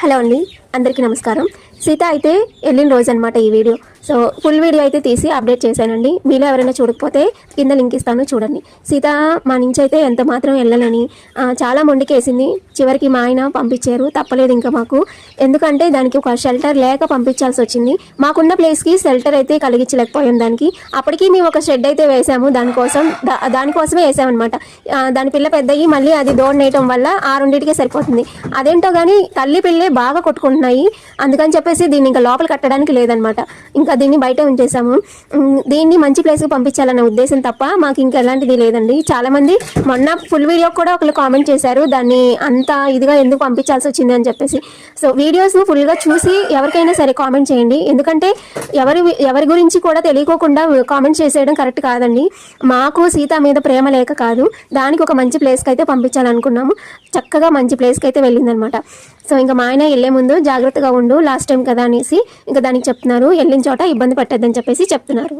Hello అండి అందరికీ నమస్కారం. సీత అయితే వెళ్ళిన రోజు అనమాట ఈ వీడియో. సో ఫుల్ వీడియో అయితే తీసి అప్డేట్ చేశానండి. మీలో ఎవరైనా చూడకపోతే కింద లింక్ ఇస్తాను చూడండి. సీత మా నుంచి అయితే ఎంత మాత్రం వెళ్ళాలని చాలా మొండికేసింది. చివరికి మా ఆయన పంపించారు తప్పలేదు ఇంకా మాకు. ఎందుకంటే దానికి ఒక షెల్టర్ లేక పంపించాల్సి వచ్చింది. మాకున్న ప్లేస్కి షెల్టర్ అయితే కలిగించలేకపోయాం దానికి. అప్పటికి మేము ఒక షెడ్ అయితే వేసాము దానికోసం దానికోసమే వేసామన్నమాట. దాని పిల్ల పెద్దయి మళ్ళీ అది దోడ్ నేయటం వల్ల ఆ రెండింటికే సరిపోతుంది. అదేంటో కానీ తల్లి పిల్లే బాగా కొట్టుకుంటున్నాయి. అందుకని చెప్పేసి దీన్ని ఇంకా లోపల కట్టడానికి లేదనమాట ఇంకా దీన్ని బయట ఉంచేసాము దీన్ని మంచి ప్లేస్కి పంపించాలన్న ఉద్దేశం తప్ప మాకు ఇంకా ఎలాంటిది లేదండి. చాలామంది మొన్న ఫుల్ వీడియో కూడా ఒకరు కామెంట్ చేశారు. దాన్ని అంత ఇదిగా ఎందుకు పంపించాల్సి వచ్చింది అని చెప్పేసి. సో వీడియోస్ ఫుల్గా చూసి ఎవరికైనా సరే కామెంట్ చేయండి. ఎందుకంటే ఎవరి ఎవరి గురించి కూడా తెలియకోకుండా కామెంట్ చేసేయడం కరెక్ట్ కాదండి. మాకు సీత మీద ప్రేమ లేక కాదు. దానికి ఒక మంచి ప్లేస్కి అయితే పంపించాలనుకున్నాము. చక్కగా మంచి ప్లేస్కి అయితే వెళ్ళిందనమాట. సో ఇంకా మా ఆయన వెళ్ళే ముందు జాగ్రత్తగా ఉండు లాస్ట్ టైం కదా అనేసి ఇంకా దానికి చెప్తున్నారు. వెళ్ళిన చోట ఇబ్బంది పట్టద్దని చెప్పేసి చెప్తున్నారు.